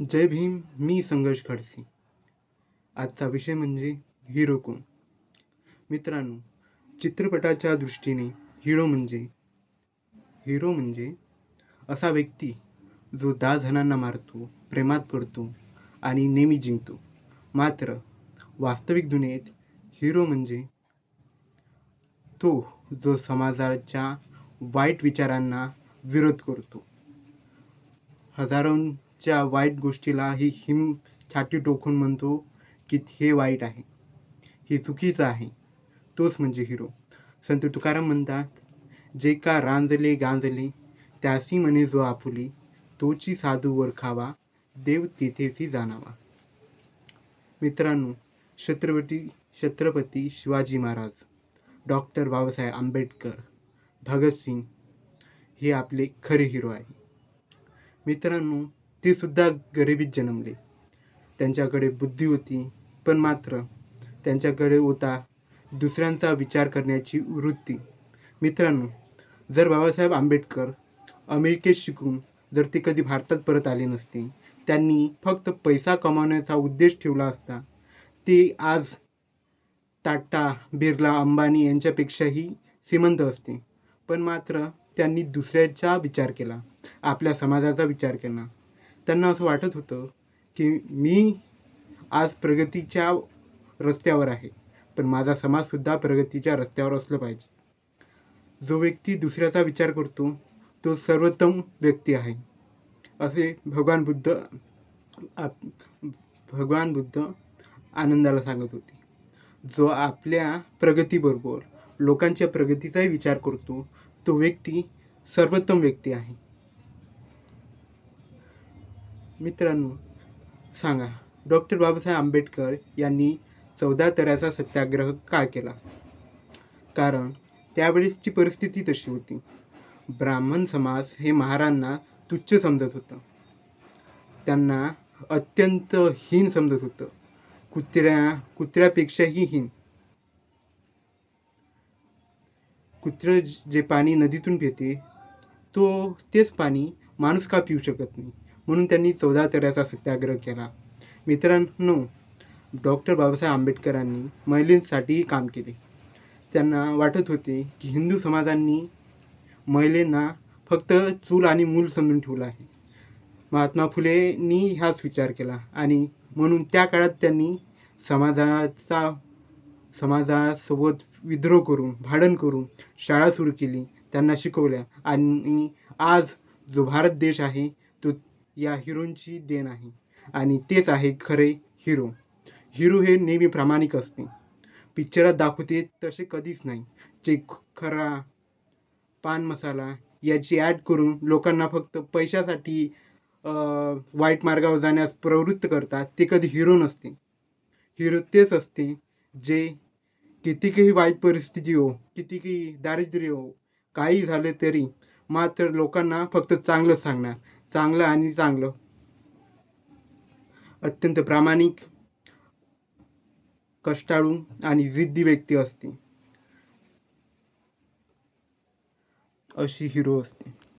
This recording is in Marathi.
जय भीम मी संघर्ष खडसी. आजचा विषय म्हणजे हिरो कोण? मित्रांनो चित्रपटाच्या दृष्टीने हिरो म्हणजे हिरो म्हणजे असा व्यक्ती जो दहा जणांना मारतो प्रेमात पडतो आणि नेहमी जिंकतो. मात्र वास्तविक दुनियेत हिरो म्हणजे तो जो समाजाच्या वाईट विचारांना विरोध करतो. हजारो च्या वाईट गोष्टीला ही हिम छाती टोकून म्हणतो की हे वाईट आहे. हे चुकीचं आहे. तोच म्हणजे हिरो संत तुकाराम म्हणतात जे का रांजले गांजले त्यासी म्हणे जो आपुली तोची साधू वरखावा देव तिथेसी जाणावा. मित्रांनो छत्रपती छत्रपती शिवाजी महाराज डॉक्टर बाबासाहेब आंबेडकर भगतसिंग हे आपले खरे हिरो आहे. मित्रांनो तीसुद्धा गरिबीत जन्मले. त्यांच्याकडे बुद्धी होती पण मात्र त्यांच्याकडे होता दुसऱ्यांचा विचार करण्याची वृत्ती. मित्रांनो जर बाबासाहेब आंबेडकर अमेरिकेत शिकून जर ते कधी भारतात परत आले नसते त्यांनी फक्त पैसा कमावण्याचा उद्देश ठेवला असता ते आज टाटा बिर्ला अंबानी यांच्यापेक्षाही श्रीमंत असते. पण मात्र त्यांनी दुसऱ्याचा विचार केला आपल्या समाजाचा विचार केला. त्यांना असं वाटत होतं की मी आज प्रगतीच्या रस्त्यावर आहे पण माझा समाजसुद्धा प्रगतीच्या रस्त्यावर असलं पाहिजे. जो व्यक्ती दुसऱ्याचा विचार करतो तो सर्वोत्तम व्यक्ती आहे. असे भगवान बुद्ध आप भगवान बुद्ध आनंदाला सांगत होते. जो आपल्या प्रगतीबरोबर लोकांच्या प्रगतीचाही विचार करतो तो व्यक्ती सर्वोत्तम व्यक्ती आहे. मित्रांनो सांगा. डॉक्टर बाबासाहेब आंबेडकर यांनी चौदा तऱ्याचा सत्याग्रह का केला? कारण त्यावेळेसची परिस्थिती तशी होती. ब्राह्मण समाज हे महारांना तुच्छ समजत होतं. त्यांना अत्यंत हीन समजत होतं. कुत्र्या कुत्र्यापेक्षाही हीन. कुत्रं जे पाणी नदीतून पिते तो तेच पाणी माणूस का पिऊ शकत नाही? म्हणून त्यांनी चौदा तऱ्याचा सत्याग्रह केला. मित्रांनो डॉक्टर बाबासाहेब आंबेडकरांनी महिलांसाठीही काम केले. त्यांना वाटत होते की हिंदू समाजांनी महिलांना फक्त चूल आणि मूल समजून ठेवलं आहे. महात्मा फुलेंनी हाच विचार केला आणि म्हणून त्या काळात त्यांनी समाजाचा समाजासोबत विद्रोह करून भाडण करून शाळा सुरू केली त्यांना शिकवल्या आणि आज जो भारत देश आहे या हिरोंची देण आहे. आणि तेच आहे खरे हिरो. हिरो हे नेहमी प्रामाणिक असते. पिक्चरात दाखवते तसे कधीच नाही. जे खरा पान मसाला याची ॲड करून लोकांना फक्त पैशासाठी वाईट मार्गावर जाण्यास प्रवृत्त करतात ते कधी हिरो नसते. हिरो तेच असते जे कितीकही वाईट परिस्थिती हो कितीकही दारिद्र्य हो काही झाले तरी मात्र लोकांना फक्त चांगलं सांगणार. चांगलं आणि चांगलं. अत्यंत प्रामाणिक कष्टाळू आणि जिद्दी व्यक्ती असते. अशी हिरो असते.